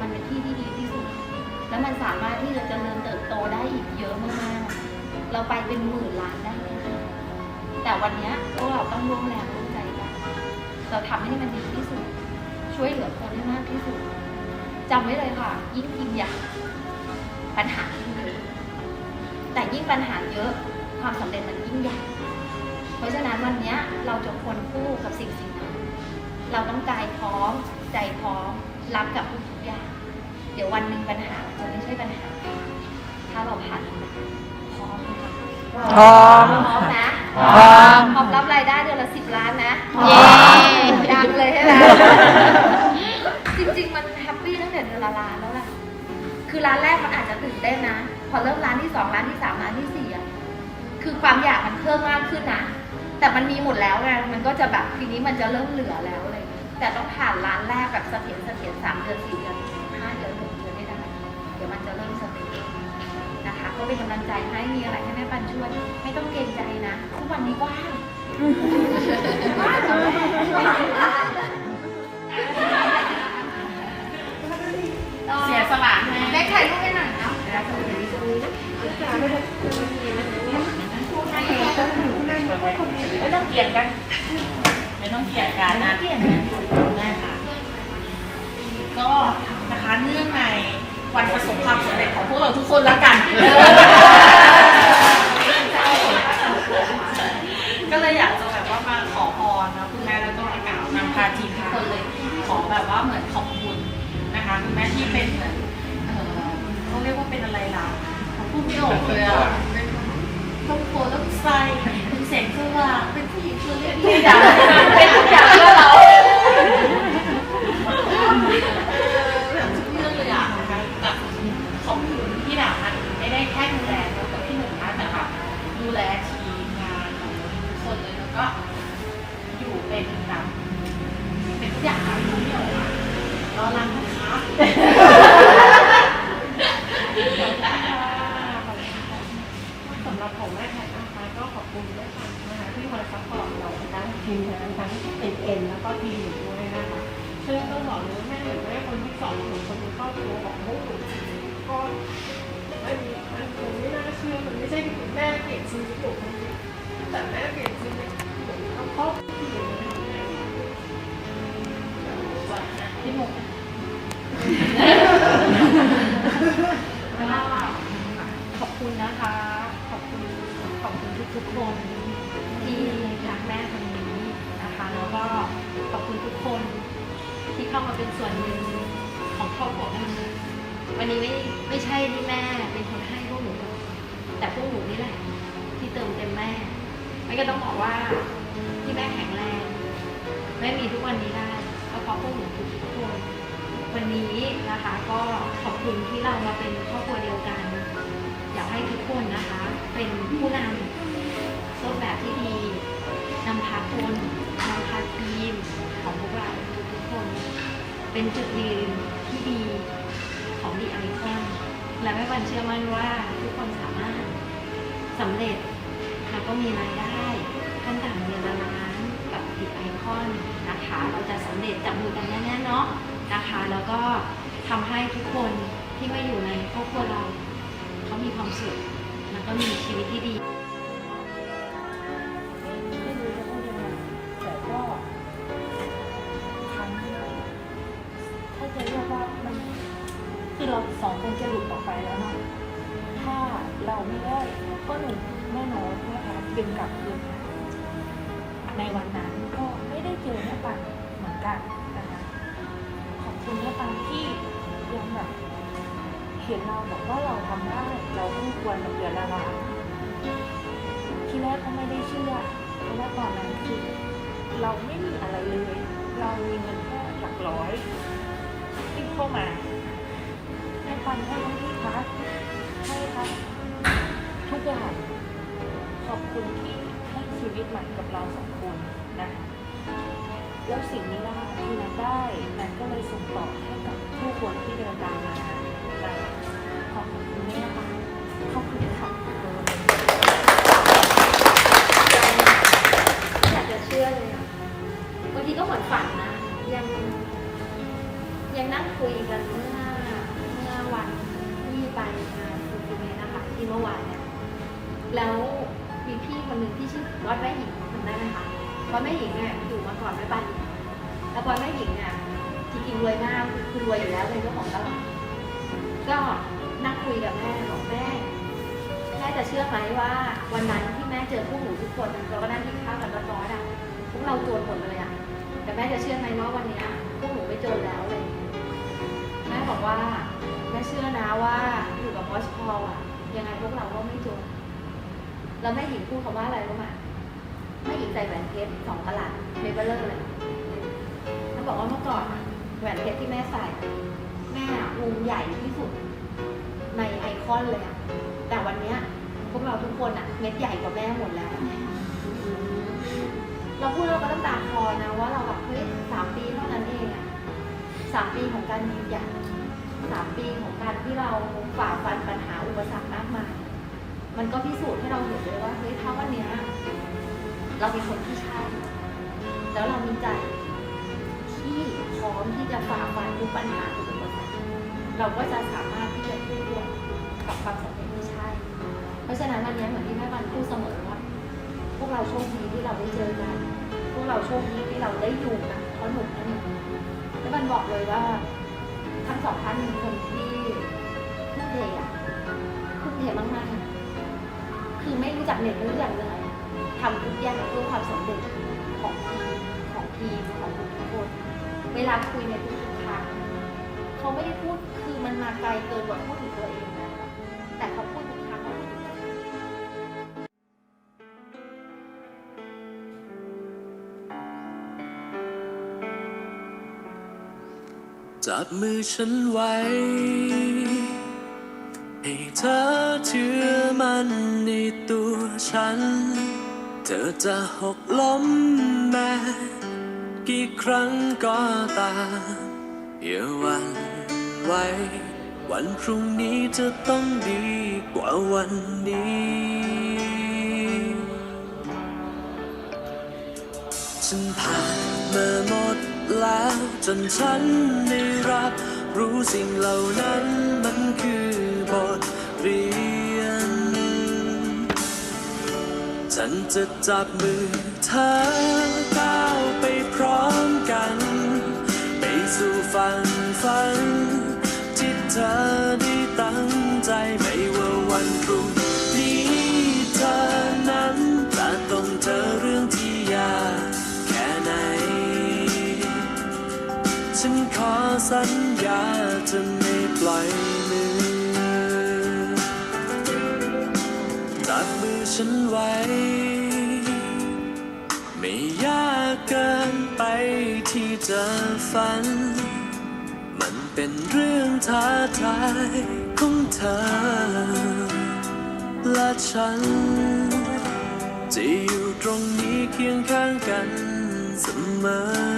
มันเป็นที่ที่ดีที่สุด แล้วมันสามารถที่จะเจริญเติบโตได้อีกเยอะมากๆ เราไปเป็นหมื่นล้านได้ แต่วันนี้พวกเราต้องร่วมแรงร่วมใจกัน เราทำให้มันดีที่สุด ช่วยเหลือคนให้มากที่สุดจำไว้เลยค่ะ ยิ่งพิมพ์ใหญ่ปัญหายิ่งเยอะแต่ยิ่งปัญหาเยอะความสำเร็จมันยิ่งใหญ่ เพราะฉะนั้นวันนี้เราจะควรคู่กับสิ่งสิ่งนั้น เราต้องกายพร้อม ใจพร้อม รับกับทุก ดี๋ยววันหนึ่งปัญหาจะไม่ใช่ปัญหา ถ้าเราผ่านมันได้พร้อมไหมคะพร้อม พร้อมนะพร้อมพร้อมรับรายได้เดือนละสิบล้านนะเย้ดังเลยใช่ไหมจริงๆมันแฮปปี้ตั้งแต่เดือนละล้านแล้วล่ะคือร้านแรกมันอาจจะตื่นเต้นนะ พอเริ่มร้านที่สองร้านที่สามร้านที่สี่อะคือความอยากมันเพิ่มมากขึ้นนะแต่มันมีหมดแล้วไงมันก็จะแบบทีนี้มันจะเริ่มเหลือแล้วอะไรอย่างเงี้ยแต่ต้องผ่านร้านแรกแบบเสถียรเสถียรสามเดือนสี่เดือน เดี๋ยวมันจะเริ่มสเตย์นะคะ ก็เป็นกำลังใจให้มีอะไรให้แม่ปันช่วยไม่ต้องเกรงใจนะทุกวันนี้ว่างเสียสละให้แม่ถ่ายรูปให้หน่อยนะไม่ต้องเกลียดกัน ไม่ต้องเกลียดกันนะ วันประสบความสำเร็จของพวกเราทุกคนแล้วกัน ก็เลยอยากจะแบบว่ามาขอพรนะคุณแม่แล้วก็อากาศนำพาทีมทุกคนเลยขอแบบว่าเหมือนขอบคุณนะคะคุณแม่ที่เป็นเหมือนเอ่อเขาเรียกว่าเป็นอะไรล่ะเขาพูดไม่ออกเลยอะเป็นครอบครัวต้นไทรเป็นแสงสว่างเป็นผู้หญิงตัวเล็กๆทุกอย่างเป็นทุกอย่าง ค วันนี้ไม่ไม่ใช่ที่แม่เป็นคนให้พวกหนู แต่พวกหนูนี่แหละ ที่เติมเต็มแม่ไม่ก็ต้องบอกว่าที่แม่แข็งแรงแม่มีทุกวันนี้ได้ก็เพราะพวกหนูทุกคนวันนี้นะคะก็ขอบคุณที่เรามาเป็นครอบครัวเดียวกัน อยากให้ทุกคนนะคะ เป็นผู้นำต้นแบบที่ดีนำพาคนนำพาทีมของพวกเราทุกๆคน เป็นจุดยืนที่ดี และแม่วันเชื่อมั่นว่าทุกคนสามารถสำเร็จแล้วก็มีรายได้ขั้นต่ำเดือนละล้านกับดีไอคอนนะคะ เราจะสำเร็จจับมือกันแน่ๆเนาะนะคะ แล้วก็ทำให้ทุกคนที่มาอยู่ในครอบครัวเรา เขามีความสุขแล้วก็มีชีวิตที่ดี เราสองคนจะหลุดออกไปแล้วเนาะถ้าเราไม่ได้ก็หนึ่งแน่นอนนะคะเป็นกลับคืนในวันนั้นก็ไม่ได้เจอแม่ปันเหมือนกันนะคะขอบคุณแม่ปันที่ยังแบบเห็นเราบอกว่าเราทำได้เราต้องควรกับเดือนละล้านทีแรกก็ไม่ได้เชื่อเพราะว่าตอนนั้นคือเราไม่มีอะไรเลย เรามีเงินแค่หลักร้อยที่เข้ามา ฟันให้ทั้งที่พักให้ทั้งทุกอย่างขอบคุณที่ให้ชีวิตใหม่กับเราสองคนนะคะแล้วสิ่งนี้ล่ะที่นั้นได้ เพราะแม่หญิงเนี่ยอยู่มาก่อนแม่ปันแล้วพอแม่หญิงเนี่ยจริงๆรวยมากคือรวยอยู่แล้วเป็นเจ้าของตลาดก็นั่งคุยกับแม่บอกแม่แม่จะเชื่อไหมว่าวันนั้นที่แม่เจอพวกหนูทุกคนเราก็นั่งกินข้าวกันร้อนๆอะพวกเราโจรหมดเลยอะแต่แม่จะเชื่อไหมว่าวันนี้ยพวกหนูไม่โจรแล้วเลยแม่บอกว่าแม่เชื่อนะว่าอยู่กับวอชพอลอะยังไงพวกเราก็ไม่จนแล้วแม่หญิงพูดคำว่าอะไรรู้ไหม แม่หญิงใส่แหวนเพชรสองกะลัดเมเบลเลอร์เลยเขาบอกว่าเมื่อก่อนอะแหวนเพชรที่แม่ใส่ แม่อะวงใหญ่ที่สุด ในไอคอนเลยอะแต่วันเนี้ยพวกเราทุกคนอะเม็ดใหญ่กว่าแม่หมดแล้ว เราพูดเราก็ต้องตาคอนะว่าเราแบบเฮ้ยสามปีเท่านั้นเองอะสามปีของการยืนหยัดสามปีของการที่เราฝ่าฟันปัญหาอุปสรรคมากมาย มันก็พิสูจน์ให้เราเห็นเลยว่าเฮ้ยถ้าวันเนี้ย เราเป็นคนที่ใช่ แล้วเรามีใจที่พร้อมที่จะฝ่าฟันทุกปัญหาทุกอุปสรรคเราก็จะสามารถที่จะขึ้นรวมกับความสำเร็จที่ใช่ เพราะฉะนั้นวันนี้เหมือนที่แม่บันพูดเสมอว่าพวกเราโชคดีที่เราได้เจอกัน พวกเราโชคดีที่เราได้อยู่นะเพราะหนุ่มนั่นเองแม่บันบอกเลยว่าทั้งสองท่านเป็นคนที่ทุ่มเทอะทุ่มเทมากๆคือไม่รู้จักเหน็ดไม่รู้จักเหนื่อย ทำทุกอย่างเพื่อความสำเร็จของทีมของทีมของทุกคน เวลาคุยในทุกๆครั้งเขาไม่ได้พูดคือมันมาไกลเกินกว่าพูดถึงตัวเองแล้วอะแต่เขาพูดทุกครั้งว่าจับมือฉันไว้ ให้เธอเชื่อมันในตัวฉัน เธอจะหกล้มแม้กี่ครั้งก็ตามอย่าหวันไหววันพรุ่งนี้จะต้องดีกว่าวันนี้ ฉันผ่านมาหมดแล้วจนฉันได้รับ รู้สิ่งเหล่านั้นมันคือบทเรียน ฉันจะจับมือเธอก้าวไปพร้อมกัน ไปสู่ฝันฝัน ที่เธอได้ตั้งใจไม่ว่าวันพรุ่งนี้เธอนั้นจะต้องเจอเรื่องที่ยากแค่ไหน ฉันขอสัญญาจะไม่ปล่อย ฉันไว้ ไม่ยากเกินไปที่จะฝัน มันเป็นเรื่องท้าทายของเธอ และฉัน จะอยู่ตรงนี้เคียงข้างกันเสมอ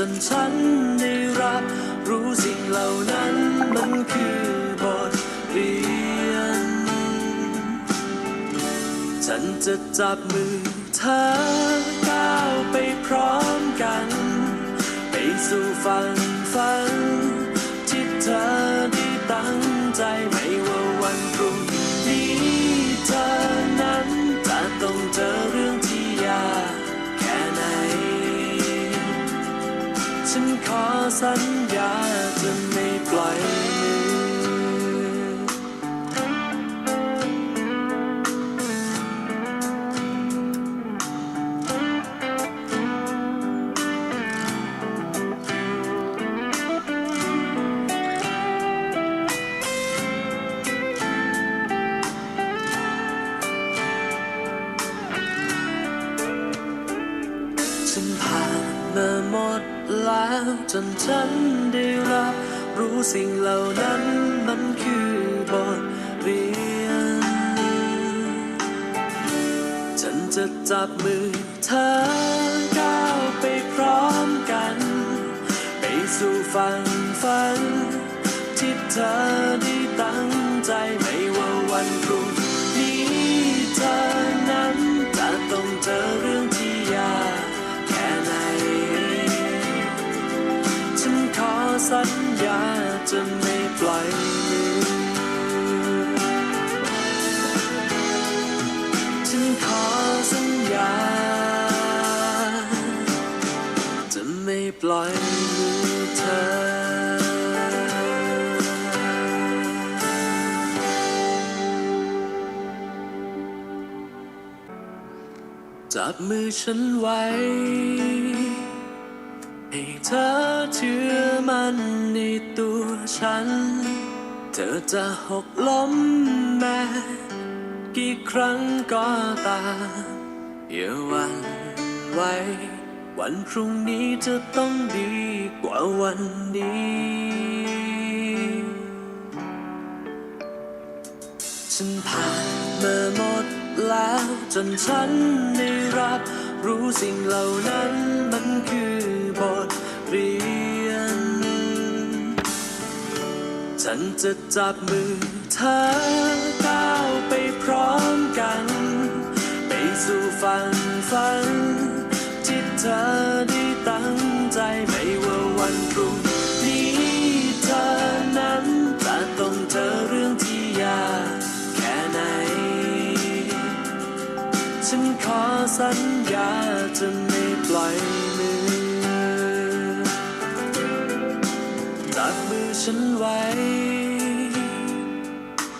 จนฉันได้รับรู้สิ่งเหล่านั้นมันคือบทเรียน ฉันจะจับมือเธอก้าวไปพร้อมกัน ไปสู่ฝันฝันที่เธอได้ตั้งใจไว่ สัญญาจะไม่ปล่อยมือ แล้วจนฉันได้รับรู้สิ่งเหล่านั้นมันคือบทเรียน ฉันจะจับมือเธอก้าวไปพร้อมกัน ไปสู่ฝันฝัน ที่เธอได้ตั้งใจไม่ว่าวันพรุ่งนี้เธอ ลอยมือเธอ จับมือฉันไว้ ให้เธอเชื่อมันในตัวฉัน เธอจะหกล้มแม้กี่ครั้งก็ตามอย่าวันไว้ วันพรุ่งนี้จะต้องดีกว่าวันนี้ ฉันผ่านมาหมดแล้วจนฉันได้รับ รู้สิ่งเหล่านั้นมันคือบทเรียน ฉันจะจับมือเธอก้าวไปพร้อมกัน ไปสู่ฝันฝัน เธอได้ตั้งใจไม่ว่าวันพรุ่งนี้เธอนั้นจะต้องเจอเรื่องที่ยากแค่ไหน ฉันขอสัญญาจะไม่ปล่อยมือจับมือฉันไว้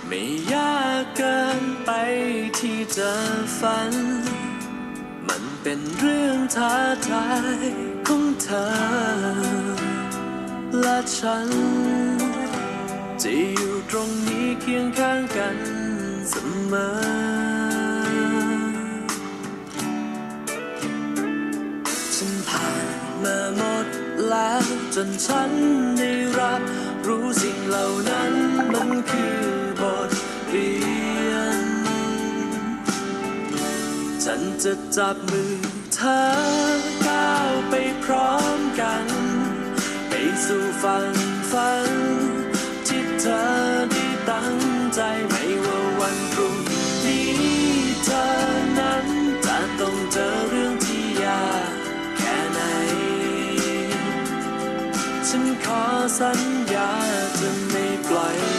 ไม่ยากเกินไปที่จะฝันมัน เป็นเรื่องท้าทายของเธอ และฉัน จะอยู่ตรงนี้เคียงข้างกันเสมอฉันผ่านมาหมดแล้วจนฉันได้รับ รู้สิ่งเหล่านั้นมันคือบทเรียน ฉันจะจับมือเธอก้าวไปพร้อมกัน ไปสู่ฝันฝันที่เธอได้ตั้งใจไม่ว่าวันพรุ่งนี้เธอนั้นจะต้องเจอเรื่องที่ยากแค่ไหน ฉันขอสัญญาจะไม่ปล่อย